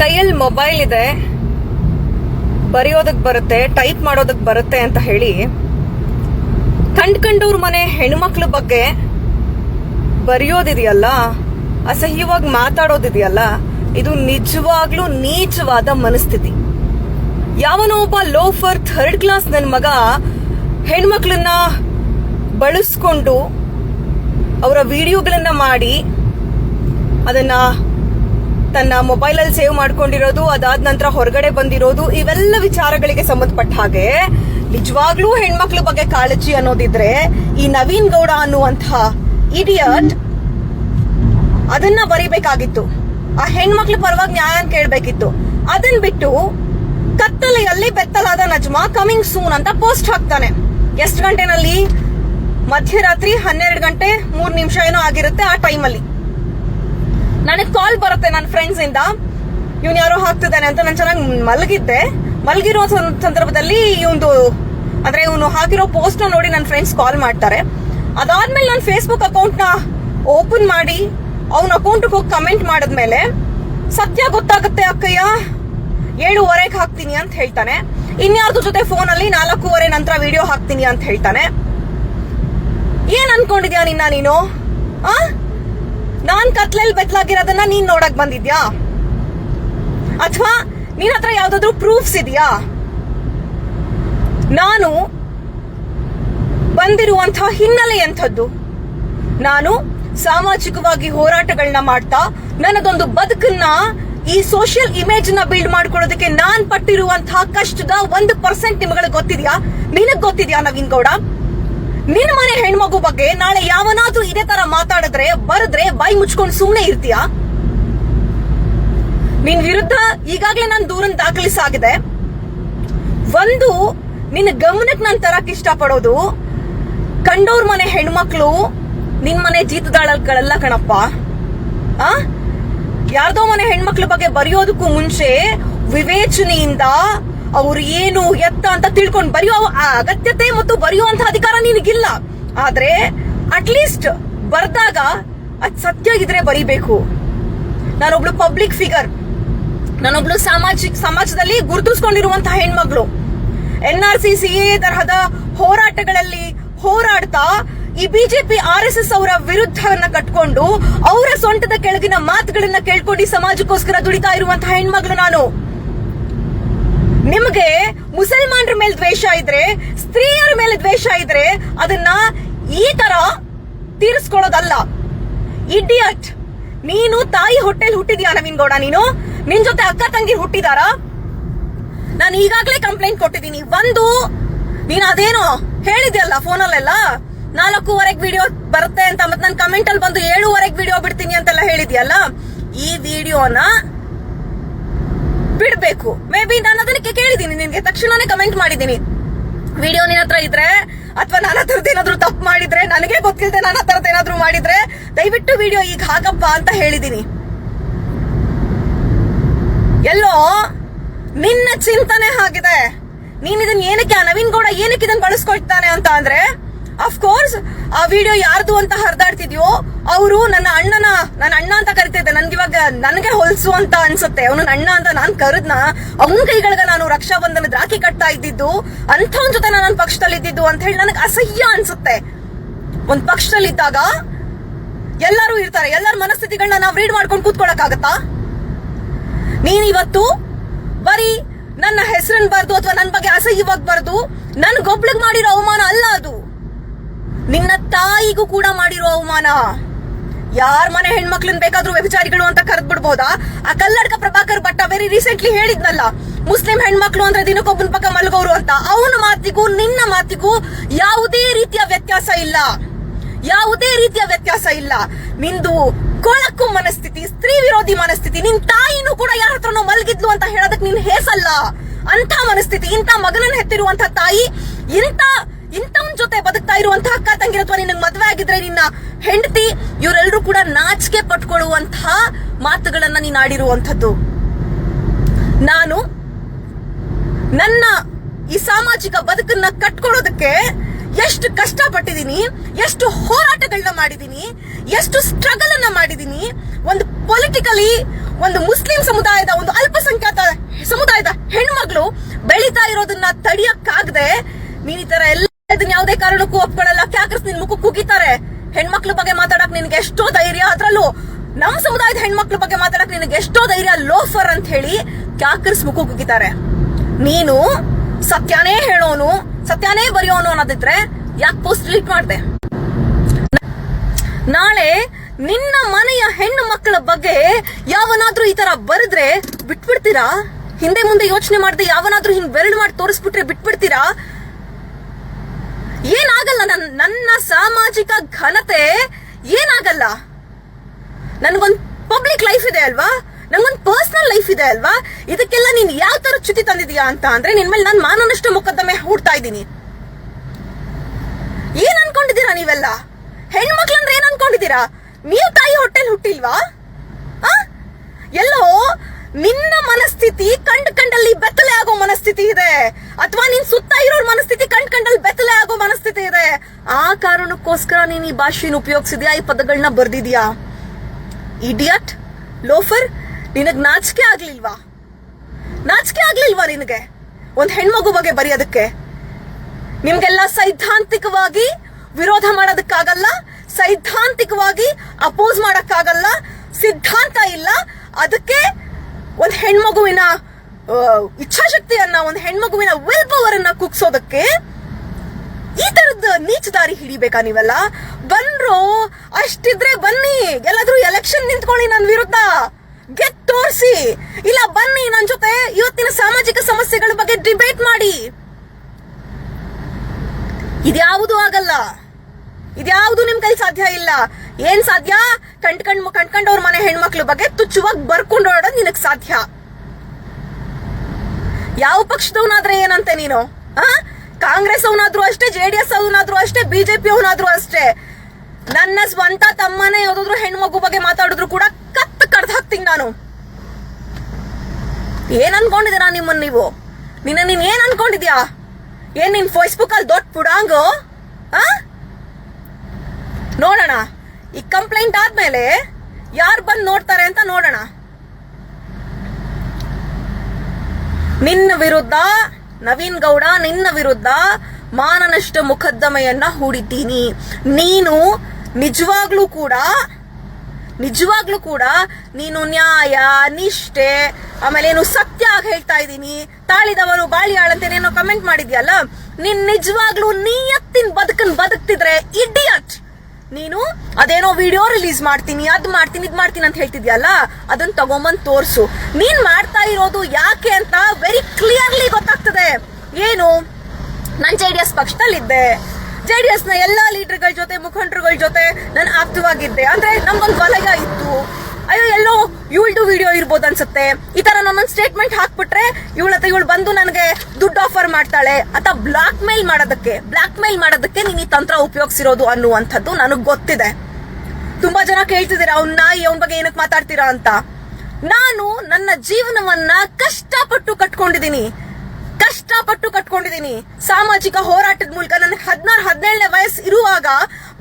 ಕೈಯಲ್ಲಿ ಮೊಬೈಲ್ ಇದೆ. ಬರೆಯೋದಕ್ ಬರುತ್ತೆ, ಟೈಪ್ ಮಾಡೋದಕ್ ಬರುತ್ತೆ ಅಂತ ಹೇಳಿ. ಕಂಡ್ಕಂಡವ್ರ ಮನೆ ಹೆಣ್ಮಕ್ಳ ಬಗ್ಗೆ ಬರೆಯೋದಿದೆಯಲ್ಲ, ಅಸಹ್ಯವಾಗಿ ಮಾತಾಡೋದಿದೆಯಲ್ಲ, ಇದು ನಿಜವಾಗ್ಲೂ ನೀಚವಾದ ಮನಸ್ಥಿತಿ. ಯಾವನೋ ಒಬ್ಬ ಲೋಫರ್ ಥರ್ಡ್ ಕ್ಲಾಸ್ ನನ್ನ ಮಗ ಹೆಣ್ಮಕ್ಳನ್ನ ಬಳಸ್ಕೊಂಡು ಅವರ ವಿಡಿಯೋಗಳನ್ನ ಮಾಡಿ ಅದನ್ನ ತನ್ನ ಮೊಬೈಲಲ್ಲಿ ಸೇವ್ ಮಾಡ್ಕೊಂಡಿರೋದು, ಅದಾದ ನಂತರ ಹೊರಗಡೆ ಬಂದಿರೋದು, ಇವೆಲ್ಲ ವಿಚಾರಗಳಿಗೆ ಸಂಬಂಧಪಟ್ಟ ಹಾಗೆ ನಿಜವಾಗ್ಲೂ ಹೆಣ್ಮಕ್ಳ ಬಗ್ಗೆ ಕಾಳಜಿ ಅನ್ನೋದಿದ್ರೆ ಈ ನವೀನ್ ಗೌಡ ಅನ್ನುವಂತಹ ಇಡಿಯಟ್ ಅದನ್ನ ಬರಿಬೇಕಾಗಿತ್ತು. ಆ ಹೆಣ್ಮಕ್ಳ ಪರವಾಗಿ ನ್ಯಾಯ ಕೇಳಬೇಕಿತ್ತು. ಅದನ್ ಬಿಟ್ಟು ಕತ್ತಲೆಯಲ್ಲಿ ಬೆತ್ತಲಾದ ನಜ್ಮಾ ಕಮಿಂಗ್ ಸೂನ್ ಅಂತ ಪೋಸ್ಟ್ ಹಾಕ್ತಾನೆ. ಎಷ್ಟು ಗಂಟೆನಲ್ಲಿ? ಮಧ್ಯರಾತ್ರಿ ಹನ್ನೆರಡು ಗಂಟೆ ಮೂರ್ ನಿಮಿಷ ಏನೋ ಆಗಿರುತ್ತೆ ಆ ಟೈಮಲ್ಲಿ ನನಗೆ ಕಾಲ್ ಬರುತ್ತೆ ನನ್ನ ಫ್ರೆಂಡ್ಸ್ ಇಂದ. ಇವ್ನು ಯಾರೋ ಹಾಕ್ತಿದ್ದಾನೆ ಅಂತ ನಾನು ಚೆನ್ನಾಗಿ ಮಲಗಿದ್ದೆ. ಮಲಗಿರೋ ಸಂದರ್ಭದಲ್ಲಿ ಇವಂದು ಅಂದ್ರೆ ಇವನು ಹಾಕಿರೋ ಪೋಸ್ಟ್ ನೋಡಿ ನನ್ನ ಫ್ರೆಂಡ್ಸ್ ಕಾಲ್ ಮಾಡ್ತಾರೆ. ಅದಾದ್ಮೇಲೆ ನನ್ನ ಫೇಸ್ಬುಕ್ ಅಕೌಂಟ್ನ ಓಪನ್ ಮಾಡಿ, ಅವನ ಅಕೌಂಟ್ಗೆ ಹೋಗಿ ಕಮೆಂಟ್ ಮಾಡಿದ್ಮೇಲೆ ಸತ್ಯ ಗೊತ್ತಾಗುತ್ತೆ ಅಕ್ಕಯ್ಯ, ಏಳುವರೆಗೆ ಹಾಕ್ತೀನಿ ಅಂತ ಹೇಳ್ತಾನೆ. ಇನ್ಯಾರ್ದು ಜೊತೆ ಫೋನ್ ಅಲ್ಲಿ ನಾಲ್ಕೂವರೆ ನಂತರ ವಿಡಿಯೋ ಹಾಕ್ತೀನಿ ಅಂತ ಹೇಳ್ತಾನೆ. ಏನ್ ಅನ್ಕೊಂಡಿದ್ಯಾ ನಿನ್ನ ನೀನು? ಆ? ನಾನ್ ಕತ್ಲೆಲ್ ಬೆತ್ತಲಾಗಿರೋದನ್ನ ನೀನ್ ನೋಡಕ್ ಬಂದಿದ್ಯಾ? ಅಥವಾ ನಿನ್ ಹತ್ರ ಯಾವ್ದಾದ್ರು ಪ್ರೂಫ್ಸ್ ಇದೆಯಾ? ನಾನು ಬಂದಿರುವಂತಹ ಹಿನ್ನೆಲೆ ಎಂಥದ್ದು? ನಾನು ಸಾಮಾಜಿಕವಾಗಿ ಹೋರಾಟಗಳನ್ನ ಮಾಡ್ತಾ ನನ್ನದೊಂದು ಬದುಕನ್ನ ಈ ಸೋಷಿಯಲ್ ಇಮೇಜ್ನ ಬಿಲ್ಡ್ ಮಾಡ್ಕೊಳ್ಳೋದಕ್ಕೆ ನಾನ್ ಪಟ್ಟಿರುವಂತಹ ಕಷ್ಟದ ಒಂದು ಪರ್ಸೆಂಟ್ ನಿಮಗೆ ಗೊತ್ತಿದ್ಯಾ? ನಿನಗ್ ಗೊತ್ತಿದ್ಯಾ ನವೀನ್ ಗೌಡ? ನಿನ್ ಮನೆ ಹೆಣ್ಮಗು ಬಗ್ಗೆ ನಾಳೆ ಯಾವನಾದ್ರೂ ಇದೇ ತರ ಮಾತಾಡಿದ್ರೆ, ಬರದ್ರೆ ಬಾಯಿ ಮುಚ್ಕೊಂಡು ಸುಮ್ನೆ ಇರ್ತೀಯಾ? ನಿನ್ ವಿರುದ್ಧ ಈಗಾಗ್ಲೇ ನಾನು ದೂರನ್ ದಾಖಲಿಸಾಗಿದೆ. ಒಂದು, ನಿನ್ನ ಗಮನಕ್ಕೆ ನಾನು ತರಕ್ ಇಷ್ಟಪಡೋದು, ಕಂಡೋರ್ ಮನೆ ಹೆಣ್ಮಕ್ಳು, ನಿನ್ ಮನೆ ಜೀತದಾಳಗಳೆಲ್ಲ ಕಣಪ್ಪ. ಆ? ಯಾರ್ದೋ ಮನೆ ಹೆಣ್ಮಕ್ಳ ಬಗ್ಗೆ ಬರೆಯೋದಕ್ಕೂ ಮುಂಚೆ ವಿವೇಚನೆಯಿಂದ ಅವ್ರು ಏನು ಎತ್ತ ಅಂತ ತಿಳ್ಕೊಂಡು ಬರೆಯೋ ಅಗತ್ಯತೆ ಮತ್ತು ಬರೆಯುವಂತ ಅಧಿಕಾರ ನಿನಗಿಲ್ಲ. ಆದ್ರೆ ಅಟ್ಲೀಸ್ಟ್ ಬರ್ದಾಗ ಅದ್ ಸತ್ಯ ಇದ್ರೆ ಬರಿಬೇಕು. ನಾನೊಬ್ಳು ಪಬ್ಲಿಕ್ ಫಿಗರ್ ನಾನೊಬ್ಳು ಸಾಮಾಜಿಕ ಸಮಾಜದಲ್ಲಿ ಗುರುತಿಸ್ಕೊಂಡಿರುವಂತಹ ಹೆಣ್ಮಗಳು. N R C C A ತರಹದ ಹೋರಾಟಗಳಲ್ಲಿ ಹೋರಾಡ್ತಾ ಈ ಬಿಜೆಪಿ ಆರ್ ಎಸ್ ಎಸ್ ಅವರ ವಿರುದ್ಧವನ್ನ ಕಟ್ಕೊಂಡು ಅವರ ಸೊಂಟದ ಕೆಳಗಿನ ಮಾತುಗಳನ್ನ ಕೇಳ್ಕೊಂಡು ಸಮಾಜಕ್ಕೋಸ್ಕರ ದುಡಿತಾ ಇರುವಂತಹ ಹೆಣ್ಮಗಳು ನಾನು. ನಿಮ್ಗೆ ಮುಸಲ್ಮಾನರ ಮೇಲೆ ದ್ವೇಷ ಇದ್ರೆ, ಸ್ತ್ರೀಯರ ಮೇಲೆ ದ್ವೇಷ ಇದ್ರೆ ಅದನ್ನ ಈ ತರ ತೀರಿಸ್ಕೊಳ್ಳೋದಲ್ಲ. ಇಡಿಯಟ್ ನೀನು ತಾಯಿ ಹೊಟ್ಟೆಲ್ ಹುಟ್ಟಿದ್ಯಾ ನವೀನ್ ಗೌಡ ನೀನು? ನಿನ್ ಜೊತೆ ಅಕ್ಕ ತಂಗಿ ಹುಟ್ಟಿದಾರ? ನಾನು ಈಗಾಗಲೇ ಕಂಪ್ಲೇಂಟ್ ಕೊಟ್ಟಿದ್ದೀನಿ. ಒಂದು, ನೀನ್ ಅದೇನೋ ಹೇಳಿದ್ಯಲ್ಲ ಫೋನಲ್ಲೆಲ್ಲ? ನಾಲ್ಕೂವರೆಗೆ ವಿಡಿಯೋ ಬರುತ್ತೆ ಅಂತ ಮತ್ತೆ ನಾನು ಕಮೆಂಟ್ ಅಲ್ಲಿ ಬಂದು ಏಳುವರೆಗೆ ವಿಡಿಯೋ ಬಿಡ್ತೀನಿ ಅಂತೆಲ್ಲ ಹೇಳಿದ್ಯಲ್ಲ? ಈ ವಿಡಿಯೋನ ಬಿಡ್ಬೇಕು. ಮೇ ಬಿ ನಾನು ಅದಕ್ಕೆ ಕೇಳಿದ್ದೀನಿ, ನಿನ್ಗೆ. ತಕ್ಷಣನೇ ಕಮೆಂಟ್ ಮಾಡಿದ್ದೀನಿ. ವಿಡಿಯೋ ನಿನ್ನ ಹತ್ರ ಇದ್ರೆ, ಅಥವಾ ನನ್ನ ಹತ್ರದ್ದು ಏನಾದ್ರು ತಪ್ಪು ಮಾಡಿದ್ರೆ, ನನಗೆ ಗೊತ್ತಿಲ್ಲದೆ ನನ್ನ ಹತ್ರದ ಏನಾದ್ರು ಮಾಡಿದ್ರೆ, ದಯವಿಟ್ಟು ವಿಡಿಯೋ ಈಗ ಹಾಕಪ್ಪ ಅಂತ ಹೇಳಿದ್ದೀನಿ. ಎಲ್ಲೋ, ನಿನ್ನ ಚಿಂತನೆ ಆಗಿದೆ ನೀನ್ ಇದನ್ನ ಏನಕ್ಕೆ ನವೀನ್ ಗೌಡ ಏನಕ್ಕೆ ಇದನ್ನ ಬಳಸ್ಕೊಳ್ತಾನೆ ಅಂತ ಅಂದ್ರೆ ಕೋರ್ಸ್ ಆ ವಿಡಿಯೋ ಯಾರ್ದು ಅಂತ ಹರಿದಾಡ್ತಿದ್ಯೋ ಅವರು ನನ್ನ ಅಣ್ಣನ, ನನ್ನ ಅಣ್ಣ ಅಂತ ಕರಿತಿದ್ದೆ. ನನ್ಗೆ ಇವಾಗ ನನಗೆ ಹೊಲ್ಸು ಅಂತ ಅನ್ಸುತ್ತೆ. ಅವನು ಅಣ್ಣ ಅಂತ ನಾನ್ ಕರೆದ್ನ, ಅವನ ಕೈಗಳಿಗೆ ನಾನು ರಕ್ಷಾ ಬಂಧನ ರಾಖಿ ಕಟ್ತಾ ಇದ್ದಿದ್ದು, ಅಂಥವನ್ ಜೊತೆ ನಾನು ಪಕ್ಷದಲ್ಲಿ ಇದ್ದಿದ್ದು ಅಂತ ಹೇಳಿ ನನಗೆ ಅಸಹ್ಯ ಅನ್ಸುತ್ತೆ. ಒಂದ್ ಪಕ್ಷದಲ್ಲಿದ್ದಾಗ ಎಲ್ಲರೂ ಇರ್ತಾರೆ. ಎಲ್ಲರ ಮನಸ್ಥಿತಿಗಳನ್ನ ನಾವು ರೀಡ್ ಮಾಡ್ಕೊಂಡು ಕೂತ್ಕೊಳಕ್ಕಾಗತ್ತಾ? ನೀನ್ ಇವತ್ತು ಬರೀ ನನ್ನ ಹೆಸರನ್ನ ಬರ್ದು ಅಥವಾ ನನ್ನ ಬಗ್ಗೆ ಅಸಹ್ಯವಾಗಿ ಬರ್ದು ನನ್ಗೊಬ್ಳಿಗ್ ಮಾಡಿರೋ ಅವಮಾನ ಅಲ್ಲ ಅದು. ನಿನ್ನ ತಾಯಿಗೂ ಕೂಡ ಮಾಡಿರೋ ಅವಮಾನ. ಯಾರ ಮನೆ ಹೆಣ್ಮಕ್ಳನ್ ಬೇಕಾದ್ರೂ ವ್ಯಭಿಚಾರಿಗಳು ಅಂತ ಕರೆದ್ ಬಿಡ್ಬೋದಾ ಆ ಕಲ್ಲಡ್ಕ ಪ್ರಭಾಕರ್ ಭಟ್ಟ ವೆರಿ ರೀಸೆಂಟ್ಲಿ ಹೇಳಿದ್ನಲ್ಲ, ಮುಸ್ಲಿಂ ಹೆಣ್ಮಕ್ಳು ಅಂದ್ರೆ ದಿನಕ್ಕೊಬ್ಬನ ಪಕ್ಕ ಮಲಗೋರು ಅಂತ. ಅವನ ಮಾತಿಗೂ, ನಿನ್ನ ಮಾತಿಗೂ ಯಾವುದೇ ರೀತಿಯ ವ್ಯತ್ಯಾಸ ಇಲ್ಲ. ಯಾವುದೇ ರೀತಿಯ ವ್ಯತ್ಯಾಸ ಇಲ್ಲ. ನಿಂದು ಕೊಳಕು ಮನಸ್ಥಿತಿ, ಸ್ತ್ರೀ ವಿರೋಧಿ ಮನಸ್ಥಿತಿ, ನಿನ್ ತಾಯಿನೂ ಕೂಡ ಯಾರ ಹತ್ರನೋ ಮಲಗಿದ್ಲು ಅಂತ ಹೇಳೋದಕ್ ನಿನ್ ಹೇಸಲ್ಲ. ಅಂತ ಮನಸ್ಥಿತಿ, ಇಂಥ ಮಗನನ್ನ ಹೆತ್ತಿರುವಂತ ತಾಯಿ, ಇಂಥ, ಇಂಥವನ್ ಜೊತೆ ಬದುಕ್ತಾ ಇರುವಂತಹ ಅಕ್ಕ ತಂಗಿರತ್ವ ನಿನಗ್ ಮದ್ವೆ ಆಗಿದ್ರೆ ನಿನ್ನ ಹೆಂಡತಿ ಇವರೆಲ್ಲರೂ ಕೂಡ ನಾಚಿಕೆ ಪಟ್ಕೊಳ್ಳುವಂತಹ ಮಾತುಗಳನ್ನ ನೀನು ಆಡಿರುವಂತದ್ದು ನಾನು ನನ್ನ ಈ ಸಾಮಾಜಿಕ ಬದುಕನ್ನ ಕಟ್ಕೊಳ್ಳೋದಕ್ಕೆ ಎಷ್ಟು ಕಷ್ಟ ಪಟ್ಟಿದೀನಿ ಎಷ್ಟು ಹೋರಾಟಗಳನ್ನ ಮಾಡಿದೀನಿ ಎಷ್ಟು ಸ್ಟ್ರಗಲ್ ಅನ್ನ ಮಾಡಿದೀನಿ ಒಂದು ಪೊಲಿಟಿಕಲಿ ಒಂದು ಮುಸ್ಲಿಂ ಸಮುದಾಯದ ಒಂದು ಅಲ್ಪಸಂಖ್ಯಾತ ಸಮುದಾಯದ ಹೆಣ್ಮಗಳು ಬೆಳೀತಾ ಇರೋದನ್ನ ತಡಿಯಕ್ಕಾಗದೆ ನೀನ್ ಈ ತರ ಎಲ್ಲ ಇದನ್ನ ಯಾವುದೇ ಕಾರಣಕ್ಕೂ ಒಪ್ಕೊಳ್ಳಲ್ಲ. ಕ್ಯಾಕರ್ಸ್ ನಿನ್ ಮುಖ ಕುಗಿತಾರೆ ಹೆಣ್ಮಕ್ಳ ಬಗ್ಗೆ ಮಾತಾಡಕ್ ನಿನ್ಗೆ ಎಷ್ಟೋ ಧೈರ್ಯ ಅದ್ರಲ್ಲೂ ನಮ್ ಸಮುದಾಯದ ಹೆಣ್ಮಕ್ಳ ಬಗ್ಗೆ ಮಾತಾಡಕ್ ನಿನ್ಗೆ ಎಷ್ಟೋ ಧೈರ್ಯ ಲೋಫರ್ ಅಂತ ಹೇಳಿ ಕ್ಯಾಕರ್ಸ್ ಮುಖ ಕುಗಿತಾರೆ ನೀನು ಸತ್ಯನೇ ಹೇಳೋನು, ಸತ್ಯನೇ ಬರೆಯೋನು ಅನ್ನೋದಿದ್ರೆ ಯಾಕೆ ಪೋಸ್ಟ್ ಡಿಲೀಟ್ ಮಾಡ್ದೆ? ನಾಳೆ ನಿನ್ನ ಮನೆಯ ಹೆಣ್ಣು ಮಕ್ಕಳ ಬಗ್ಗೆ ಯಾವನಾದ್ರೂ ಈ ತರ ಬರೆದ್ರೆ ಬಿಟ್ಬಿಡ್ತೀರಾ? ಹಿಂದೆ ಮುಂದೆ ಯೋಚನೆ ಮಾಡದೆ ಯಾವನಾದ್ರೂ ಹಿಂಗ್ ಬೆರಳು ಮಾಡಿ ತೋರಿಸ್ಬಿಟ್ರೆ ಬಿಟ್ಬಿಡ್ತೀರಾ? ಏನಾಗಲ್ಲ ನನ್, ನನ್ನ ಸಾಮಾಜಿಕ ಘನತೆ ಏನಾಗಲ್ಲ. ನನಗೊಂದ್ ಪಬ್ಲಿಕ್ ಲೈಫ್ ಇದೆ ಅಲ್ವಾ? ನಂಗೊಂದು ಪರ್ಸನಲ್ ಲೈಫ್ ಇದೆ ಅಲ್ವಾ? ಇದಕ್ಕೆಲ್ಲ ನೀನ್ ಯಾವ ತರ ಚ್ಯುತಿ ತಂದಿದೀಯಾ ಅಂತ ಅಂದ್ರೆ ನಿನ್ ಮೇಲೆ ನಾನು ಮಾನನಷ್ಟು ಮೊಕದ್ದಮೆ ಹೂಡ್ತಾ ಇದ್ದೀನಿ. ಏನ್ ಅನ್ಕೊಂಡಿದ್ದೀರಾ ನೀವೆಲ್ಲ? ಹೆಣ್ಮಕ್ಳಂದ್ರೆ ಏನ್ ಅನ್ಕೊಂಡಿದ್ದೀರಾ? ನೀವು ತಾಯಿ ಹೊಟ್ಟೆಲ್ ಹುಟ್ಟಿಲ್ವಾ? ಎಲ್ಲೋ ನಿನ್ನ ಮನಸ್ಥಿತಿ ಕಂಡ್ ಕಂಡಲ್ಲಿ ಬೆತ್ತಲೆ ಆಗೋ ಮನಸ್ಥಿತಿ ಇದೆ. ಅಥವಾ ನಿನ್ ಸುತ್ತ ಇರೋ ಮನಸ್ಥಿತಿ ಕಂಡ್ ಕಂಡಲ್ಲಿ ಬೆತ್ತಲೆ ಆಗೋ ಮನಸ್ಥಿತಿ ಇದೆ. ಆ ಕಾರಣಕ್ಕೋಸ್ಕರ ನೀನ್ ಈ ಭಾಷೆನ ಉಪಯೋಗಿಸಿದ್ಯಾ? ಈ ಪದಗಳನ್ನ ಬರ್ದಿದ್ಯಾ? ಇಡಿಯಟ್ ಲೋಫರ್ ನಿನಗ್ ನಾಚಿಕೆ ಆಗ್ಲಿಲ್ವಾ? ನಾಚಿಕೆ ಆಗ್ಲಿಲ್ವಾ ನಿನಗೆ? ಒಂದ್ ಹೆಣ್ಮಗು ಬಗ್ಗೆ ಬರೆಯೋದಕ್ಕೆ ನಿಮ್ಗೆಲ್ಲ ಸೈದ್ಧಾಂತಿಕವಾಗಿ ವಿರೋಧ ಮಾಡೋದಕ್ಕಾಗಲ್ಲ, ಸೈದ್ಧಾಂತಿಕವಾಗಿ ಅಪೋಸ್ ಮಾಡಕ್ಕಾಗಲ್ಲ, ಸಿದ್ಧಾಂತ ಇಲ್ಲ. ಅದಕ್ಕೆ ಒಂದ್ ಹೆಣ್ಮಗುವಿನ ಇಚ್ಛಾಶಕ್ತಿಯನ್ನ, ಒಂದು ಹೆಣ್ಮಗುವಿನ ವಿಲ್ ಪವರ್ ಅನ್ನ ಕುಗ್ಸೋದಕ್ಕೆ ಈ ತರದ ನೀಚ ದಾರಿ ಹಿಡಿಬೇಕಾ ನೀವೆಲ್ಲ? ಬಂದ್ರು, ಅಷ್ಟಿದ್ರೆ ಬನ್ನಿ, ಎಲ್ಲಾದ್ರೂ ಎಲೆಕ್ಷನ್ ನಿಂತ್ಕೊಳ್ಳಿ ನನ್ನ ವಿರುದ್ಧ. ಗೆತ್ ತೋರಿಸಿ. ಇಲ್ಲ, ಬನ್ನಿ, ನನ್ ಜೊತೆ ಇವತ್ತಿನ ಸಾಮಾಜಿಕ ಸಮಸ್ಯೆಗಳ ಬಗ್ಗೆ ಡಿಬೇಟ್ ಮಾಡಿ. ಇದ್ಯಾವುದೂ ಆಗಲ್ಲ. ಇದ್ಯಾವುದು ನಿಮ್ ಕೈ ಸಾಧ್ಯ ಇಲ್ಲ? ಏನ್ ಸಾಧ್ಯ? ಕಂಡ್ಕಂಡ್ ಕಂಡ್ಕಂಡವ್ರ ಮನೆ ಹೆಣ್ಮಕ್ಳ ಬಗ್ಗೆ ತುಚ್ಚುವಾಗಿ ಬರ್ಕೊಂಡು ಓಡೋದ್ ನಿನಗ್ ಸಾಧ್ಯ. ಯಾವ ಪಕ್ಷದವನಾದ್ರೆ ಏನಂತೆ ನೀನು? ಆ? ಕಾಂಗ್ರೆಸ್ ಅವನಾದ್ರೂ ಅಷ್ಟೇ, ಜೆ ಡಿ ಎಸ್ ಅವನಾದ್ರೂ ಅಷ್ಟೇ ಬಿಜೆಪಿ ಅವನಾದ್ರೂ ಅಷ್ಟೇ. ನನ್ನ ಸ್ವಂತ ತಮ್ಮನೇ ಯಾವ್ದಾದ್ರು ಹೆಣ್ಮಗು ಬಗ್ಗೆ ಮಾತಾಡಿದ್ರು ಕೂಡ ಕತ್ ಕಡ್ದು ಹಾಕ್ತೀನಿ ನಾನು. ಏನ್ ಅನ್ಕೊಂಡಿದ್ದೀರಾ ನಿಮ್ಮನ್ನ ನೀವು? ನಿನ್ನ ನೀನ್ ಏನ್ ಅನ್ಕೊಂಡಿದ್ಯಾ? ಏನ್ ನಿನ್ ಫೇಸ್ಬುಕ್ ಅಲ್ಲಿ ದೊಡ್ಡ ಪುಡಾಂಗು? ಆ? ನೋಡೋಣ. ಈ ಕಂಪ್ಲೇಂಟ್ ಆದ್ಮೇಲೆ ಯಾರು ಬಂದು ನೋಡ್ತಾರೆ ಅಂತ ನೋಡೋಣ. ನಿನ್ನ ವಿರುದ್ಧ, ನವೀನ್ ಗೌಡ, ನಿನ್ನ ವಿರುದ್ಧ ಮಾನನಷ್ಟ ಮೊಕದ್ದಮೆಯನ್ನ ಹೂಡಿದ್ದೀನಿ. ನೀನು ನಿಜವಾಗ್ಲೂ ಕೂಡ ನಿಜವಾಗ್ಲೂ ಕೂಡ ನೀನು ನ್ಯಾಯ, ನಿಷ್ಠೆ, ಆಮೇಲೆ ಏನು ಸತ್ಯ ಆಗಿ ಹೇಳ್ತಾ ಇದ್ದೀನಿ. ತಾಳಿದವರು, ಬಾಳಿಯಾಳಂತೆ ಏನೋ ಕಮೆಂಟ್ ಮಾಡಿದ್ಯಲ್ಲ? ನೀನ್ ನಿಜವಾಗ್ಲೂ ನಿಯತ್ತಿನ ಬದುಕನ್ ಬದುಕ್ತಿದ್ರೆ ಇಡಿಯಟ್ ನೀನು ಅದೇನೋ ವಿಡಿಯೋ ರಿಲೀಸ್ ಮಾಡ್ತೀನಿ, ಅದ್ ಮಾಡ್ತೀನಿ, ಇದ್ ಮಾಡ್ತೀನಿ ಅಂತ ಹೇಳ್ತಿದ್ಯಲ್ಲ? ಅದನ್ನ ತಗೊಂಬಂದ್ ತೋರ್ಸು. ನೀನ್ ಮಾಡ್ತಾ ಇರೋದು ಯಾಕೆ ಅಂತ ವೆರಿ ಕ್ಲಿಯರ್ಲಿ ಗೊತ್ತಾಗ್ತದೆ. ಏನು? ನಾನು ಜೆ ಡಿ ಎಸ್ ಪಕ್ಷದಲ್ಲಿದ್ದೆ. ಜೆ ಡಿ ಎಸ್ನ ಎಲ್ಲಾ ಲೀಡರ್ಗಳ ಜೊತೆ, ಮುಖಂಡರುಗಳ ಜೊತೆ ನಾನು ಆಪ್ತವಾಗಿದ್ದೆ ಅಂದ್ರೆ ನಮ್ಗೊಂದು ವಲಯ ಇತ್ತು. ಅಯ್ಯೋ, ಎಲ್ಲೋ ಇವಳ್ದು ವಿಡಿಯೋ ಇರ್ಬೋದು ಅನ್ಸುತ್ತೆ. ಈ ತರ ನಾನೊಂದು ಸ್ಟೇಟ್ಮೆಂಟ್ ಹಾಕ್ಬಿಟ್ರೆ ಇವಳ ಇವಳು ಬಂದು ನನಗೆ ದುಡ್ಡು ಆಫರ್ ಮಾಡ್ತಾಳೆ. ಅಥವಾ ಬ್ಲಾಕ್ ಮೇಲ್ ಮಾಡೋದಕ್ಕೆ ಬ್ಲಾಕ್ ಮೇಲ್ ಮಾಡೋದಕ್ಕೆ ನೀನು ಈ ತಂತ್ರ ಉಪಯೋಗಿಸಿರೋದು ಅನ್ನುವಂಥದ್ದು ನನಗೆ ಗೊತ್ತಿದೆ. ತುಂಬಾ ಜನ ಕೇಳ್ತಿದ್ದೀರಾ, ಅವ್ನ ನಾಯಿ ಅವನ ಬಗ್ಗೆ ಏನಕ್ಕೆ ಮಾತಾಡ್ತೀರಾ ಅಂತ. ನಾನು ನನ್ನ ಜೀವನವನ್ನ ಕಷ್ಟಪಟ್ಟು ಕಟ್ಕೊಂಡಿದ್ದೀನಿ. ಕಷ್ಟಪಟ್ಟು ಕಟ್ಕೊಂಡಿದ್ದೀನಿ. ಸಾಮಾಜಿಕ ಹೋರಾಟದ ಮೂಲಕ ನನಗೆ ಹದಿನಾರು, ಹದಿನೇಳನೇ ವಯಸ್ಸು ಇರುವಾಗ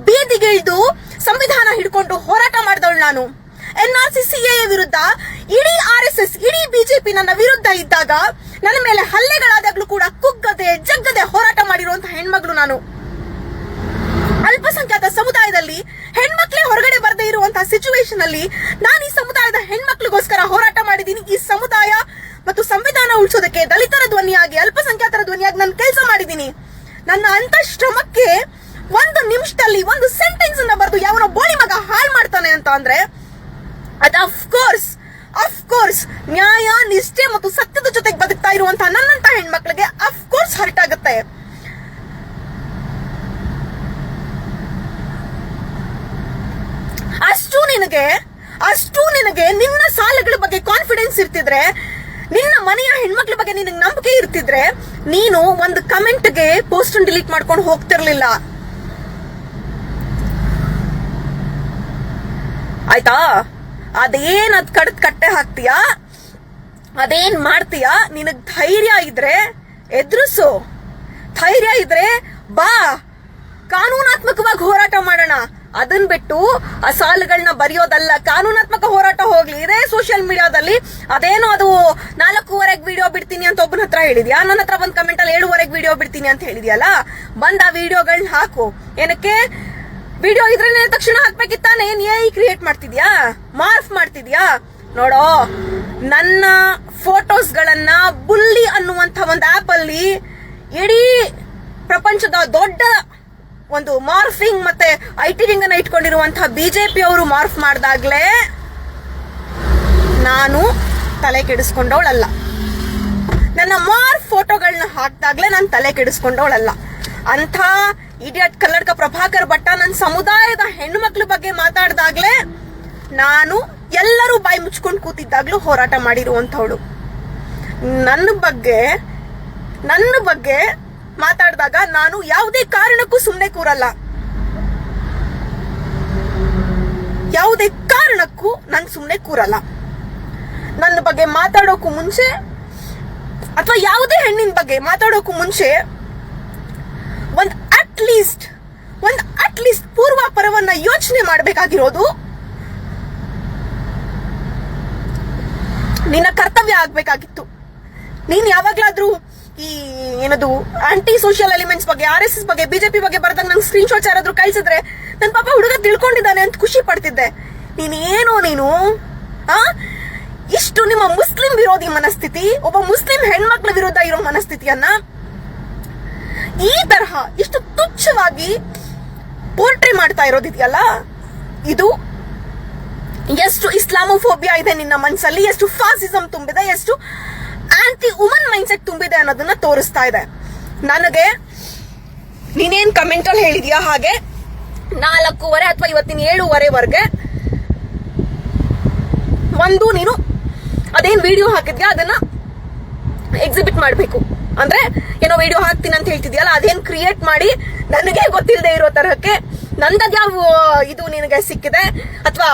ಬೀದಿಗಿಳಿದು ಸಂವಿಧಾನ ಹಿಡ್ಕೊಂಡು ಹೋರಾಟ ಮಾಡಿದವಳು ನಾನು. ಎನ್ ಆರ್ ಸಿ ಸಿ ವಿರುದ್ಧ ಇಡೀ ಆರ್ ಎಸ್ ಎಸ್ ಇಡೀ ಬಿಜೆಪಿ ನನ್ನ ವಿರುದ್ಧ ಇದ್ದಾಗ ನನ್ನ ಮೇಲೆ ಹಲ್ಲೆಗಳಾದಾಗ್ಲೂ ಕೂಡ ಕುಗ್ಗದೆ, ಜಗ್ಗದೆ ಹೋರಾಟ ಮಾಡಿರುವಂತಹ ಹೆಣ್ಮಗಳು ನಾನು. ಅಲ್ಪಸಂಖ್ಯಾತ ಸಮುದಾಯದಲ್ಲಿ ಹೆಣ್ಮಕ್ಳೇ ಹೊರಗಡೆ ಬರದೇ ಇರುವಂತಹ ಸಿಚುವೇಶನ್ ಅಲ್ಲಿ ನಾನು ಈ ಸಮುದಾಯದ ಹೆಣ್ಮಕ್ಳಿಗೋಸ್ಕರ ಹೋರಾಟ ಮಾಡಿದ್ದೀನಿ. ಈ ಸಮುದಾಯ ಮತ್ತು ಸಂವಿಧಾನ ಉಳಿಸೋದಕ್ಕೆ ದಲಿತರ ಧ್ವನಿಯಾಗಿ, ಅಲ್ಪಸಂಖ್ಯಾತರ ಧ್ವನಿಯಾಗಿ ನಾನು ಕೆಲಸ ಮಾಡಿದ್ದೀನಿ. ನನ್ನ ಅಂತ ಶ್ರಮಕ್ಕೆ ಒಂದು ನಿಮಿಷದಲ್ಲಿ ಒಂದು ಸೆಂಟೆನ್ಸ್ ಅನ್ನ ಬರೆದು ಯಾವನೋ ಬೋಳಿ ಮಗ ಹಾಳು ಮಾಡ್ತಾನೆ ಅಂತ ಅಂದ್ರೆ ಅದು ಅಫ್ಕೋರ್ಸ್ ಅಫ್ಕೋರ್ಸ್ ನ್ಯಾಯ, ನಿಷ್ಠೆ ಮತ್ತು ಸತ್ಯದ ಜೊತೆಗೆ ಬದುಕ್ತಾ ಇರುವಂತಹ ನನ್ನಂತ ಹೆಣ್ಮಕ್ಳಿಗೆ ಅಫ್ಕೋರ್ಸ್ ಹರ್ಟ್ ಆಗುತ್ತೆ. ಅಷ್ಟು ನಿನಗೆ ಅಷ್ಟು ನಿನಗೆ ನಿನ್ನ ಸಾಲಗಳ ಬಗ್ಗೆ ಕಾನ್ಫಿಡೆನ್ಸ್ ಇರ್ತಿದ್ರೆ, ನಿನ್ನ ಮನೆಯ ಹೆಣ್ಮಕ್ಳ ಬಗ್ಗೆ ನಿನಗೆ ನಂಬಿಕೆ ಇರ್ತಿದ್ರೆ, ನೀನು ಒಂದು ಕಮೆಂಟ್ಗೆ ಪೋಸ್ಟ್ ಡಿಲೀಟ್ ಮಾಡ್ಕೊಂಡು ಹೋಗ್ತಿರ್ಲಿಲ್ಲ. ಆಯ್ತಾ? ಅದೇನ್ ಅದ್ ಕಡದ್ ಕಟ್ಟೆ ಹಾಕ್ತೀಯಾ? ಅದೇನ್ ಮಾಡ್ತೀಯಾ? ನಿನಗ್ ಧೈರ್ಯ ಇದ್ರೆ ಎದುರಿಸು. ಧೈರ್ಯ ಇದ್ರೆ ಬಾ. ಕಾನೂನಾತ್ಮಕವಾಗಿ ಹೋರಾಟ ಮಾಡೋಣ. ಅದನ್ ಬಿಟ್ಟು ಆ ಸಾಲುಗಳನ್ನ ಬರೆಯೋದಲ್ಲ. ಕಾನೂನಾತ್ಮಕ ಹೋರಾಟ ಹೋಗ್ಲಿ. ಇದೇ ಸೋಷಿಯಲ್ ಮೀಡಿಯಾದಲ್ಲಿ ಅದೇನೋ ಅದು ನಾಲ್ಕೂವರೆಗೆ ವಿಡಿಯೋ ಬಿಡ್ತೀನಿ ಅಂತ ಒಬ್ಬನ ಹತ್ರ ಹೇಳಿದ್ಯಾ? ನನ್ನ ಹತ್ರ ಬಂದ್ ಕಮೆಂಟ್ ಅಲ್ಲಿ ಏಳುವರೆಗೆ ವಿಡಿಯೋ ಬಿಡ್ತೀನಿ ಅಂತ ಹೇಳಿದ್ಯಲ್ಲ? ಬಂದ್ ಆ ವಿಡಿಯೋಗಳನ್ನ ಹಾಕು. ಏನಕ್ಕೆ? ವಿಡಿಯೋ ಇದ್ರೆ ತಕ್ಷಣ ಹಾಕ್ಬೇಕಿತ್ತಾನೆ ಏನ್ ಏ ಕ್ರಿಯೇಟ್ ಮಾಡ್ತಿದ್ಯಾ? ಮಾರ್ಫ್ ಮಾಡ್ತಿದ್ಯಾ? ನೋಡೋ, ನನ್ನ ಫೋಟೋಸ್ ಗಳನ್ನ ಬುಲ್ಲಿ ಅನ್ನುವಂತ ಒಂದು ಆಪ್ ಅಲ್ಲಿ ಇಡೀ ಪ್ರಪಂಚದ ದೊಡ್ಡ ಒಂದು ಮಾರ್ಫಿಂಗ್ ಮತ್ತೆ ಐಟಿಂಗ್ ಅನ್ನ ಇಟ್ಕೊಂಡಿರುವಂತಹ ಬಿಜೆಪಿ ಅವರು ಮಾರ್ಫ್ ಮಾಡಿದಾಗ್ಲೇ ನಾನು ತಲೆ ಕೆಡಿಸ್ಕೊಂಡವಳಲ್ಲ. ನನ್ನ ಮಾರ್ಫ್ ಫೋಟೋಗಳನ್ನ ಹಾಕ್ದಾಗ್ಲೇ ನಾನು ತಲೆ ಕೆಡಿಸ್ಕೊಂಡವಳಲ್ಲ. ಅಂಥ ಇಡಿಯಟ್ ಕಲ್ಲಡ್ಕ ಪ್ರಭಾಕರ್ ಭಟ್ಟ ನನ್ನ ಸಮುದಾಯದ ಹೆಣ್ಮಕ್ಳ ಬಗ್ಗೆ ಮಾತಾಡಿದಾಗ್ಲೇ ನಾನು ಎಲ್ಲರೂ ಬಾಯಿ ಮುಚ್ಕೊಂಡು ಕೂತಿದ್ದಾಗ್ಲೂ ಹೋರಾಟ ಮಾಡಿರುವಂಥವಳು. ನನ್ನ ಬಗ್ಗೆ ನನ್ನ ಬಗ್ಗೆ ಮಾತಾಡಿದಾಗ ನಾನು ಯಾವುದೇ ಕಾರಣಕ್ಕೂ ಸುಮ್ಮನೆ ಕೂರಲ್ಲ. ಯಾವುದೇ ಕಾರಣಕ್ಕೂ ನಾನು ಸುಮ್ಮನೆ ಕೂರಲ್ಲ. ನನ್ನ ಬಗ್ಗೆ ಮಾತಾಡೋಕು ಮುಂಚೆ ಅಥವಾ ಯಾವುದೇ ಹೆಣ್ಣಿನ ಬಗ್ಗೆ ಮಾತಾಡೋಕು ಮುಂಚೆ ಅಟ್ಲೀಸ್ಟ್ ಒಂದ್ ಅಟ್ ಲೀಸ್ಟ್ ಪೂರ್ವಾಪರವನ್ನ ಯೋಚನೆ ಮಾಡಬೇಕಾಗಿರೋದು. ನಿನ್ನ ಕರ್ತವ್ಯ ಆಗ್ಬೇಕಾಗಿತ್ತು. ನೀನ್ ಯಾವಾಗ್ಲಾದ್ರೂ ಈ ಏನದು ಆಂಟಿ ಸೋಷಿಯಲ್ ಎಲಿಮೆಂಟ್ಸ್ ಬಗ್ಗೆ ಆರ್ ಎಸ್ ಎಸ್ ಬಗ್ಗೆ ಬಿಜೆಪಿ ಬಗ್ಗೆ ಬರ್ದಾಗ ನಂಗೆ ಸ್ಕ್ರೀನ್ ಶಾಟ್ಸ್ ಯಾರಾದ್ರೂ ಕಳ್ಸಿದ್ರೆ ನನ್ನ ಪಾಪ ಹುಡುಗ ತಿಳ್ಕೊಂಡಿದ್ದಾನೆ ಅಂತ ಖುಷಿ ಪಡ್ತಿದ್ದೆ. ನೀನೇನು ನೀನು, ಆ? ಇಷ್ಟು ನಿಮ್ಮ ಮುಸ್ಲಿಂ ವಿರೋಧಿ ಮನಸ್ಥಿತಿ, ಒಬ್ಬ ಮುಸ್ಲಿಂ ಹೆಣ್ಮಕ್ಳ ವಿರುದ್ಧ ಇರೋ ಮನಸ್ಥಿತಿಯನ್ನ ಈ ತರಹ ಇಷ್ಟು ತುಚ್ಛವಾಗಿ ಪೋರ್ಟ್ರಿ ಮಾಡ್ತಾ ಇರೋದಿದೆಯಲ್ಲ? ಇದು ಎಷ್ಟು ಇಸ್ಲಾಮೋಫೋಬಿಯಾ ಇದೆ ನಿನ್ನ ಮನಸ್ಸಲ್ಲಿ ಎಷ್ಟು ಫಾಸಿಸಂ ತುಂಬಿದೆ, ಎಷ್ಟು ಆಂಟಿ ವುಮನ್ ಮೈಂಡ್ಸೆಟ್ ತುಂಬಿದೆ ಅನ್ನೋದನ್ನ ತೋರಿಸ್ತಾ ಇದೆ. ನನಗೆ ನೀನೇನ್ ಕಮೆಂಟ್ ಅಲ್ಲಿ ಹೇಳಿದ್ಯಾ ಹಾಗೆ ನಾಲ್ಕೂವರೆ ಅಥವಾ ಇವತ್ತಿನ ಏಳುವರೆವರೆಗೆ ಒಂದು ನೀನು ಅದೇನ್ ವಿಡಿಯೋ ಹಾಕಿದ್ಯಾ? ಅದನ್ನ ಎಕ್ಸಿಬಿಟ್ ಮಾಡಬೇಕು. ಅಂದ್ರೆ ಏನೋ ವಿಡಿಯೋ ಹಾಕ್ತೀನಿ ಅಂತ ಹೇಳ್ತಿದ್ಯಲ್ಲ, ಅದೇನ್ ಕ್ರಿಯೇಟ್ ಮಾಡಿ ನನಗೆ ಗೊತ್ತಿಲ್ಲದೆ ಇರೋ ತರಹಕ್ಕೆ ನಂದದ್ ಯಾವ ಇದು ನಿನಗೆ ಸಿಕ್ಕಿದೆ? ಅಥವಾ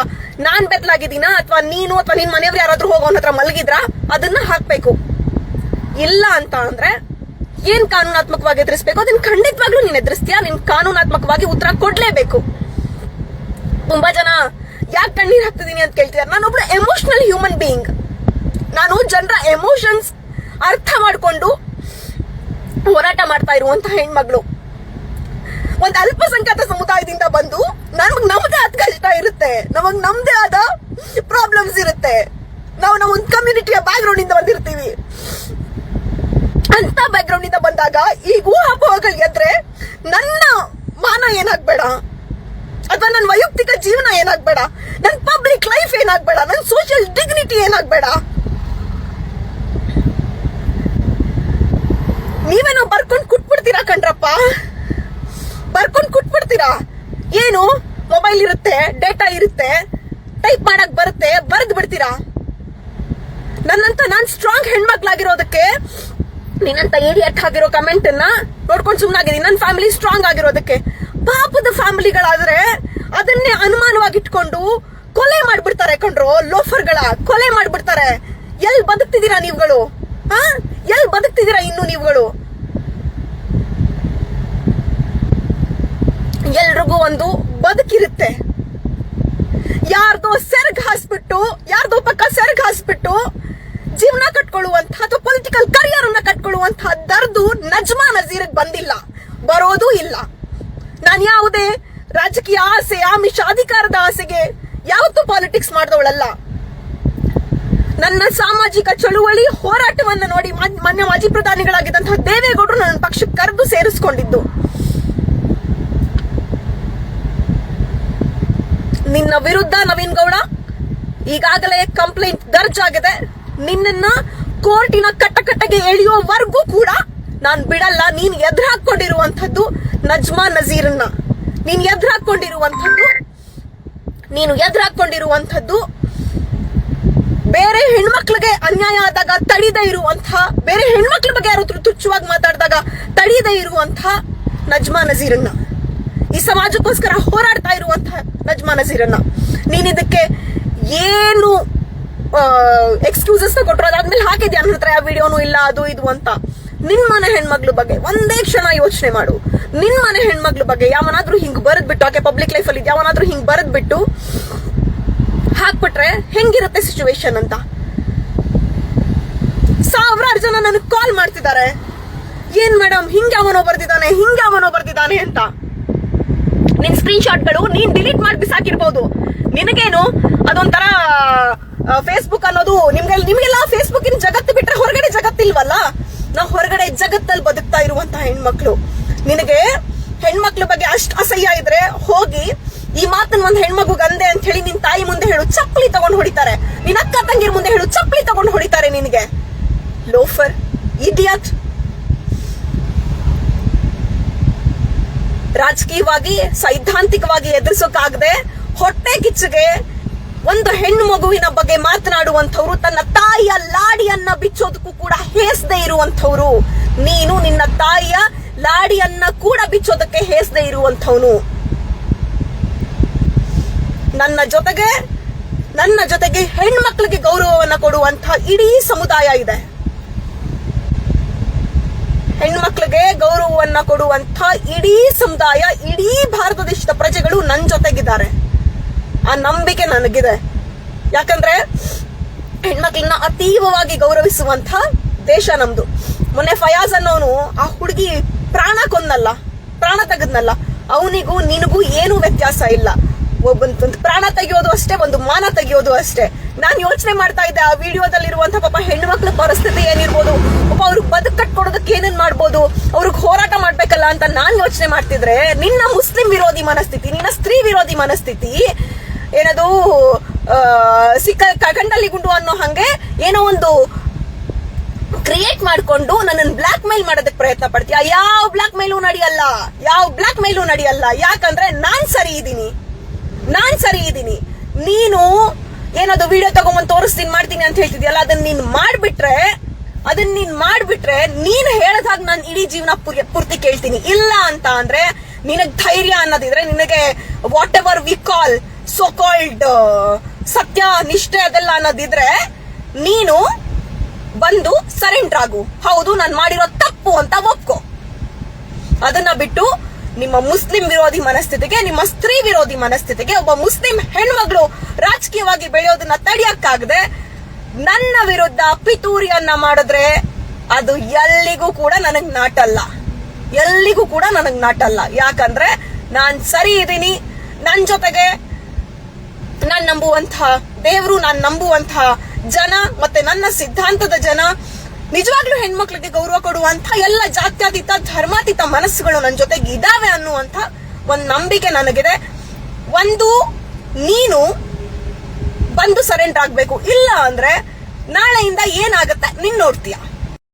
ನಾನ್ ಬೆತ್ತಲಾಗಿದ್ದೀನಾ ಅಥವಾ ನೀನು ಅಥವಾ ನಿನ್ ಮನೆಯವ್ರು ಯಾರಾದ್ರೂ ಹೋಗೋ ಹತ್ರ ಮಲಗಿದ್ರ? ಅದನ್ನ ಹಾಕ್ಬೇಕು. ಇಲ್ಲ ಅಂತ ಅಂದ್ರೆ ಏನ್ ಕಾನೂನಾತ್ಮಕವಾಗಿ ಎದುರಿಸ್ಬೇಕು? ಅದನ್ನ ಖಂಡಿತವಾಗ್ಲೂ ನೀನ್ ಎದುರಿಸ್ತೀಯಾ? ನಿನ್ ಕಾನೂನಾತ್ಮಕವಾಗಿ ಉತ್ತರ ಕೊಡ್ಲೇಬೇಕು. ತುಂಬಾ ಜನ ಯಾಕೆ ಕಣ್ಣೀರ್ ಹಾಕ್ತಿದೀನಿ ಅಂತ ಕೇಳ್ತಿದಾರೆ? ನಾನೊಬ್ಳು ಎಮೋಷನಲ್ ಹ್ಯೂಮನ್ ಬೀಯಿಂಗ್ ನಾನು ಜನರ ಎಮೋಷನ್ಸ್ ಅರ್ಥ ಮಾಡ್ಕೊಂಡು ಹೋರಾಟ ಮಾಡ್ತಾ ಇರುವಂತ ಹೆಣ್ಮಗಳು. ಒಂದ್ ಅಲ್ಪಸಂಖ್ಯಾತ ಸಮುದಾಯದಿಂದ ಬಂದು ನಮಗ್ ನಮ್ದೇ ಆದ ಕಷ್ಟ ಇರುತ್ತೆ. ನಮಗ್ ನಮ್ದೇ ಆದ ಪ್ರಾಬ್ಲಮ್ಸ್ ಇರುತ್ತೆ. ನಾವು ನಮ್ಮ ಒಂದು ಕಮ್ಯುನಿಟಿಯ ಬ್ಯಾಕ್ ಗ್ರೌಂಡ್ ಇಂದ ಬಂದಿರ್ತೀವಿ. ಅಂತ ಬ್ಯಾಕ್ ಗ್ರೌಂಡ್ ಇಂದ ಬಂದಾಗ ಈ ಊಹಾಪೋಹಗಳು ಎದ್ರೆ ನನ್ನ ಮಾನ ಏನಾಗ್ಬೇಡ? ಅಥವಾ ನನ್ನ ವೈಯಕ್ತಿಕ ಜೀವನ ಏನಾಗ್ಬೇಡ? ನನ್ನ ಪಬ್ಲಿಕ್ ಲೈಫ್ ಏನಾಗ್ಬೇಡ? ನನ್ನ ಸೋಷಿಯಲ್ ಡಿಗ್ನಿಟಿ ಏನಾಗ್ಬೇಡ? ನೀವೇನೋ ಬರ್ಕೊಂಡು ಕುಟ್ಬಿಡ್ತೀರಾ ಕಣ್ರಪ್ಪ? ಬರ್ಕೊಂಡು ಕುಟ್ಬಿಡ್ತೀರಾ? ಏನು? ಮೊಬೈಲ್ ಇರುತ್ತೆ ಡೇಟಾ ಇರುತ್ತೆ ಟೈಪ್ ಮಾಡಕ್ ಬರುತ್ತೆ, ಬರೆದ್ ಬಿಡ್ತೀರಾ? ನನ್ನಂತ ನಾನ್ ಸ್ಟ್ರಾಂಗ್ ಹೆಣ್ಮಕ್ಳಾಗಿರೋದಕ್ಕೆ ನಿನ್ನಂತ ಏರಿಯಟ್ ಆಗಿರೋ ಕಮೆಂಟ್ ಅನ್ನ ನೋಡ್ಕೊಂಡು ಸುಮ್ಮನಾಗಿದ್ದೀನಿ ನನ್ನ ಫ್ಯಾಮಿಲಿ ಸ್ಟ್ರಾಂಗ್ ಆಗಿರೋದಕ್ಕೆ. ಪಾಪದ ಫ್ಯಾಮಿಲಿಗಳಾದ್ರೆ ಅದನ್ನೇ ಅನುಮಾನವಾಗಿ ಇಟ್ಕೊಂಡು ಕೊಲೆ ಮಾಡ್ಬಿಡ್ತಾರೆ ಕಣ್ರು ಲೋಫರ್ಗಳ ಕೊಲೆ ಮಾಡ್ಬಿಡ್ತಾರೆ. ಎಲ್ ಬದುಕ್ತಿದ್ದೀರಾ ನೀವುಗಳು? ಹಾ ಎಲ್ ಬದುಕ್ತಿದ್ದೀರಾ ಇನ್ನು ನೀವುಗಳು? ಎಲ್ರಿಗೂ ಒಂದು ಬದುಕಿರುತ್ತೆ. ಯಾರ್ದೋ ಸೆರ್ಗ್ ಹಾಸ್ಬಿಟ್ಟು ಯಾರ್ದೋ ಪಕ್ಕ ಸೆರ್ಗ್ ಹಾಸ್ಬಿಟ್ಟು ಜೀವನ ಕಟ್ಕೊಳ್ಳುವಂತಹ ಅಥವಾ ಪೊಲಿಟಿಕಲ್ ಕರಿಯರ್ ಅನ್ನ ಕಟ್ಕೊಳ್ಳುವಂತಹ ದರ್ದು ನಜ್ಮಾ ನಜೀರ್ಗ್ ಬಂದಿಲ್ಲ. ಬರೋದೂ ಇಲ್ಲ. ನಾನು ಯಾವುದೇ ರಾಜಕೀಯ ಆಸೆ, ಆಮಿಷ, ಅಧಿಕಾರದ ಆಸೆಗೆ ಯಾವತ್ತೂ ಪಾಲಿಟಿಕ್ಸ್ ಮಾಡಿದವಳಲ್ಲ. ನನ್ನ ಸಾಮಾಜಿಕ ಚಳುವಳಿ ಹೋರಾಟವನ್ನು ನೋಡಿ ಮಾನ್ಯ ಮಾಜಿ ಪ್ರಧಾನಿಗಳಾಗಿದ್ದಂತಹ ದೇವೇಗೌಡರು ನನ್ನ ಪಕ್ಷಕ್ಕೆ ಕರೆದು ಸೇರಿಸ್ಕೊಂಡಿದ್ದು. ನಿನ್ನ ವಿರುದ್ಧ ನವೀನ್ ಗೌಡ ಈಗಾಗಲೇ ಕಂಪ್ಲೇಂಟ್ ದರ್ಜ್ ಆಗಿದೆ. ನಿನ್ನ ಕೋರ್ಟಿನ ಕಟ್ಟಕಟ್ಟಗೆ ಎಳೆಯುವವರೆಗೂ ಕೂಡ ನಾನ್ ಬಿಡಲ್ಲ. ನೀನ್ ಎದುರು ಹಾಕೊಂಡಿರುವಂತದ್ದು ನಜ್ಮಾ ನಜೀರ್ನ ನೀನ್ ಎದುರು ಹಾಕೊಂಡಿರುವಂತದ್ದು ನೀನು ಎದುರು ಹಾಕೊಂಡಿರುವಂತದ್ದು ಬೇರೆ ಹೆಣ್ಮಕ್ಳಿಗೆ ಅನ್ಯಾಯ ಆದಾಗ ತಡಿದೇ ಇರುವಂತ ಬೇರೆ ಹೆಣ್ಮಕ್ಳ ಬಗ್ಗೆ ಯಾರು ತುಚ್ಚುವಾಗಿ ಮಾತಾಡಿದಾಗ ತಡಿದೇ ಇರುವಂತ ನಜ್ಮಾ ನಜೀರನ್ನ. ಈ ಸಮಾಜಕ್ಕೋಸ್ಕರ ಹೋರಾಡ್ತಾ ಇರುವಂತ ನಜೀರನ್ನ ನೀನ್ ಇದಕ್ಕೆ ಏನು ಎಕ್ಸ್ಕ್ಯೂಸಸ್ ಕೊಟ್ಟರು ಅದಾದ್ಮೇಲೆ ಹಾಕಿದ್ಯಾ? ನನ್ನ ಹತ್ರ ಯಾವ ವಿಡಿಯೋನು ಇಲ್ಲ, ಅದು ಇದು ಅಂತ. ನಿನ್ ಮನೆ ಹೆಣ್ಮಕ್ಳ ಬಗ್ಗೆ ಒಂದೇ ಕ್ಷಣ ಯೋಚನೆ ಮಾಡು. ನಿನ್ ಮನೆ ಹೆಣ್ಮಕ್ಳ ಬಗ್ಗೆ ಯಾವನಾದ್ರೂ ಹಿಂಗ್ ಬರೆದ್ ಬಿಟ್ಟು ಆಕೆ ಪಬ್ಲಿಕ್ ಲೈಫ್ ಅಲ್ಲಿ ಯಾವನಾದ್ರೂ ಹಿಂಗ್ ಬರೆದ್ ಬಿಟ್ಟು ಹಾಕ್ಬಿಟ್ರೆ ಹೆಂಗಿರುತ್ತೆ ಸಿಚುವೇಶನ್ ಅಂತ? ಸಾವಿರಾರು ಜನ ನನಗೆ ಕಾಲ್ ಮಾಡ್ತಿದ್ದಾರೆ. ಏನ್ ಮೇಡಮ್ ಹಿಂಗೆ ಯಾವನೋ ಬರ್ದಿದ್ದಾನೆ, ಹಿಂಗೆ ಯಾವನೋ ಬರ್ದಿದ್ದಾನೆ ಅಂತ. ನಿನ್ ಸ್ಕ್ರೀನ್ ಶಾಟ್ಗಳು ನೀನ್ ಡಿಲೀಟ್ ಮಾಡಿ ಬಿಸಾಕಿರ್ಬೋದು. ನಿನಗೇನು? ಅದೊಂಥರ ಫೇಸ್ಬುಕ್ ಅನ್ನೋದು ನಿಮ್ಗೆ, ನಿಮ್ಗೆಲ್ಲ ಫೇಸ್ಬುಕ್ಕಿನ ಜಗತ್ತು ಬಿಟ್ರೆ ಹೊರಗಡೆ ಜಗತ್ತಿಲ್ವಲ್ಲ? ನಾವು ಹೊರಗಡೆ ಜಗತ್ತಲ್ಲಿ ಬದುಕ್ತಾ ಇರುವಂತಹ ಹೆಣ್ಮಕ್ಳು. ನಿನಗೆ ಹೆಣ್ಮಕ್ಳ ಬಗ್ಗೆ ಅಷ್ಟು ಅಸಹ್ಯ ಇದ್ರೆ ಹೋಗಿ ಈ ಮಾತನ್ನ ಒಂದ್ ಹೆಣ್ಮಗು ಗಂದೆ ಅಂತ ಹೇಳಿ ನಿನ್ ತಾಯಿ ಮುಂದೆ ಹೇಳು, ಚಪ್ಪಲಿ ತಗೊಂಡ್ ಹೊಡಿತಾರೆ. ನಿನ್ ಅಕ್ಕ ತಂಗಿರ್ ಮುಂದೆ ಹೇಳು, ಚಪ್ಪಲಿ ತಗೊಂಡ್ ಹೊಡಿತಾರೆ ನಿನಗೆ. ಲೋಫರ್ ಇಡಿಯಟ್ ರಾಜಕೀಯವಾಗಿ, ಸೈದ್ಧಾಂತಿಕವಾಗಿ ಎದುರಿಸೋಕಾಗದೆ ಹೊಟ್ಟೆ ಕಿಚ್ಚಿಗೆ ಒಂದು ಹೆಣ್ಣು ಮಗುವಿನ ಬಗ್ಗೆ ಮಾತನಾಡುವಂಥವ್ರು, ತನ್ನ ತಾಯಿಯ ಲಾಡಿಯನ್ನ ಬಿಚ್ಚೋದಕ್ಕೂ ಕೂಡ ಹೇಸದೆ ಇರುವಂಥವ್ರು. ನೀನು ನಿನ್ನ ತಾಯಿಯ ಲಾಡಿಯನ್ನ ಕೂಡ ಬಿಚ್ಚೋದಕ್ಕೆ ಹೇಸದೆ ಇರುವಂಥವನು. ನನ್ನ ಜೊತೆಗೆ ನನ್ನ ಜೊತೆಗೆ ಹೆಣ್ಮಕ್ಳಿಗೆ ಗೌರವವನ್ನ ಕೊಡುವಂತ ಇಡೀ ಸಮುದಾಯ ಇದೆ. ಹೆಣ್ಮಕ್ಳಿಗೆ ಗೌರವವನ್ನ ಕೊಡುವಂತ ಇಡೀ ಸಮುದಾಯ, ಇಡೀ ಭಾರತ ದೇಶದ ಪ್ರಜೆಗಳು ನನ್ನ ಜೊತೆಗಿದ್ದಾರೆ. ಆ ನಂಬಿಕೆ ನನಗಿದೆ. ಯಾಕಂದ್ರೆ ಹೆಣ್ಮಕ್ಳನ್ನ ಅತೀವವಾಗಿ ಗೌರವಿಸುವಂತ ದೇಶ ನಮ್ದು. ಮೊನ್ನೆ ಫಯಾಜ್ ಅನ್ನೋನು ಆ ಹುಡುಗಿ ಪ್ರಾಣ ಕೊಂದಲ್ಲ, ಪ್ರಾಣ ತೆಗದ್ನಲ್ಲ. ಅವನಿಗೂ, ನಿನಗೂ ಏನೂ ವ್ಯತ್ಯಾಸ ಇಲ್ಲ. ಒಬ್ಬೊಂದು ಪ್ರಾಣ ತೆಗೆಯೋದು ಅಷ್ಟೇ, ಒಂದು ಮಾನ ತೆಗೆಯೋದು ಅಷ್ಟೇ. ನಾನು ಯೋಚನೆ ಮಾಡ್ತಾ ಇದ್ದೆ, ಆ ವಿಡಿಯೋದಲ್ಲಿರುವಂತ ಪಾಪ ಹೆಣ್ಣು ಮಕ್ಕಳ ಪರಿಸ್ಥಿತಿ ಏನಿರ್ಬೋದು, ಪಾಪ ಅವ್ರಿಗೆ ಬದುಕು ಕಟ್ಕೊಡೋದಕ್ಕೆ ಏನೇನ್ ಮಾಡ್ಬೋದು, ಅವ್ರಿಗೆ ಹೋರಾಟ ಮಾಡ್ಬೇಕಲ್ಲ ಅಂತ ನಾನು ಯೋಚನೆ ಮಾಡ್ತಿದ್ರೆ, ನಿನ್ನ ಮುಸ್ಲಿಂ ವಿರೋಧಿ ಮನಸ್ಥಿತಿ, ನಿನ್ನ ಸ್ತ್ರೀ ವಿರೋಧಿ ಮನಸ್ಥಿತಿ, ಏನದು ಸಿಕ್ಕ ಕಗಂಡಲ್ಲಿ ಗುಂಡು ಅನ್ನೋ ಹಂಗೆ ಏನೋ ಒಂದು ಕ್ರಿಯೇಟ್ ಮಾಡ್ಕೊಂಡು ನನ್ನನ್ನು ಬ್ಲಾಕ್ ಮೇಲ್ ಮಾಡೋದಕ್ಕೆ ಪ್ರಯತ್ನ ಪಡ್ತೀಯ? ಯಾವ ಬ್ಲಾಕ್ ಮೇಲೂ ನಡೆಯಲ್ಲ, ಯಾವ ಬ್ಲಾಕ್ ಮೇಲೂ ನಡೆಯಲ್ಲ. ಯಾಕಂದ್ರೆ ನಾನ್ ಸರಿ ಇದ್ದೀನಿ ನಾನ್ ಸರಿ ಇದ್ದೀನಿ ನೀನು ಏನದು ವಿಡಿಯೋ ತಗೊಂಬಂದು ತೋರಿಸ್ತೀನಿ, ಮಾಡ್ತೀನಿ ಅಂತ ಹೇಳ್ತಿದ್ಯಲ್ಲ ಅದನ್ನ ನೀನ್ ಮಾಡ್ಬಿಟ್ರೆ ಅದನ್ನ ನೀನ್ ಮಾಡ್ಬಿಟ್ರೆ ನೀನ್ ಹೇಳದಾಗ ನಾನು ಇಡೀ ಜೀವನ ಪೂರ್- ಪೂರ್ತಿ ಕೇಳ್ತೀನಿ. ಇಲ್ಲ ಅಂತ ಅಂದ್ರೆ ನಿನಗ್ ಧೈರ್ಯ ಅನ್ನೋದಿದ್ರೆ ನಿನಗೆ whatever we call so called ಸತ್ಯ, ನಿಷ್ಠೆ ಅದೆಲ್ಲ ಅನ್ನೋದಿದ್ರೆ ನೀನು ಬಂದು ಸರೆಂಡರ್ ಆಗು. ಹೌದು, ನಾನು ಮಾಡಿರೋ ತಪ್ಪು ಅಂತ ಒಪ್ಕೋ. ಅದನ್ನ ಬಿಟ್ಟು ನಿಮ್ಮ ಮುಸ್ಲಿಂ ವಿರೋಧಿ ಮನಸ್ಥಿತಿಗೆ, ನಿಮ್ಮ ಸ್ತ್ರೀ ವಿರೋಧಿ ಮನಸ್ಥಿತಿಗೆ ಒಬ್ಬ ಮುಸ್ಲಿಂ ಹೆಣ್ಮಗಳು ರಾಜಕೀಯವಾಗಿ ಬೆಳೆಯೋದನ್ನ ತಡೆಯಕ್ಕಾಗದೆ ನನ್ನ ವಿರುದ್ಧ ಪಿತೂರಿಯನ್ನ ಮಾಡಿದ್ರೆ ಅದು ಎಲ್ಲಿಗೂ ಕೂಡ ನನಗ್ ನಾಟಲ್ಲ. ಎಲ್ಲಿಗೂ ಕೂಡ ನನಗ್ ನಾಟಲ್ಲ. ಯಾಕಂದ್ರೆ ನಾನ್ ಸರಿ ಇದ್ದೀನಿ ನನ್ ಜೊತೆಗೆ ನಾನ್ ನಂಬುವಂತ ದೇವರು, ನಾನ್ ನಂಬುವಂತ ಜನ ಮತ್ತೆ ನನ್ನ ಸಿದ್ಧಾಂತದ ಜನ ನಿಜವಾಗ್ಲೂ ಹೆಣ್ಮಕ್ಳಿಗೆ ಗೌರವ ಕೊಡುವಂತ ಎಲ್ಲ ಜಾತ್ಯಾತೀತ, ಧರ್ಮಾತೀತ ಮನಸ್ಸುಗಳು ನನ್ನ ಜೊತೆಗೆ ಇದಾವೆ ಅನ್ನುವಂತ ಒಂದು ನಂಬಿಕೆ ನನಗಿದೆ. ಒಂದು ನೀನು ಬಂದು ಸರೆಂಡರ್ ಆಗ್ಬೇಕು. ಇಲ್ಲ ಅಂದ್ರೆ ನಾಳೆಯಿಂದ ಏನಾಗತ್ತೆ? ನೀನ್ ನೋಡ್ತೀಯ?